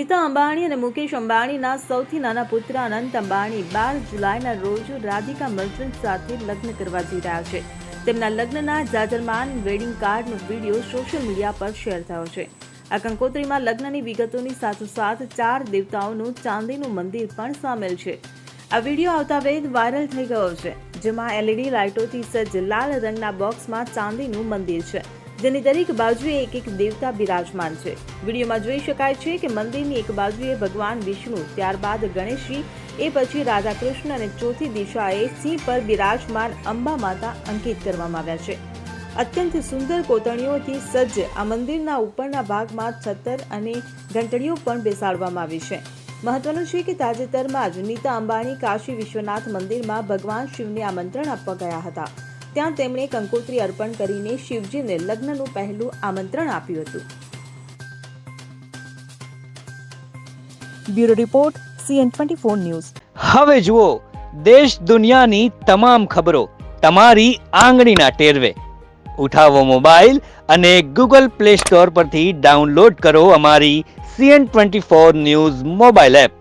નીતા અંબાણી અને મુકેશ અંબાણીના સૌથી નાના પુત્ર અનંત અંબાણી બાર જુલાઈના રોજ રાધિકા મર્ચન્ટ સાથે લગ્ન કરવા જઈ રહ્યા છે. તેમના લગ્નના જાજરમાન વેડિંગ કાર્ડનો વીડિયો સોશિયલ મીડિયા પર શેર થયો છે. આ કંકોત્રીમાં લગ્નની વિગતોની સાથોસાથ ચાર દેવતાઓનું ચાંદીનું મંદિર પણ સામેલ છે. આ વીડિયો આવતા વેદ વાયરલ થઈ ગયો છે, જેમાં એલઈડી લાઇટોથી સજ્જ લાલ રંગના બોક્સમાં ચાંદીનું મંદિર છે. જેની દરેક બાજુએ એક એક દેવતા બિરાજમાન છે. વિડીયોમાં જોઈ શકાય છે કે મંદિરની એક બાજુએ ભગવાન વિષ્ણુ, ત્યારબાદ ગણેશજી, એ પછી રાધા કૃષ્ણ અને ચોથી દિશાએ સિંહ પર બિરાજમાન અંબા માતા અંકિત કરવામાં આવ્યા છે. અત્યંત સુંદર કોતણીઓથી સજ્જ આ મંદિરના ઉપરના ભાગમાં છતર અને ઘંટડીઓ પણ બેસાડવામાં આવી છે. મહત્વનું છે કે તાજેતરમાં જ નીતા અંબાણી કાશી વિશ્વનાથ મંદિરમાં ભગવાન શિવને આમંત્રણ આપવા ગયા હતા. ત્યાં તેમણે કંકોત્રી અર્પણ કરીને શિવજીને લગ્નનું પહેલું આમંત્રણ આપ્યું હતું. Bureau report CN twenty four news. હવે જુઓ દેશ દુનિયાની તમામ ખબરો તમારી આંગળીના ટેરવે. ઉઠાવો મોબાઈલ અને ગૂગલ પ્લે સ્ટોર પરથી ડાઉનલોડ કરો અમારી CN twenty four news mobile app.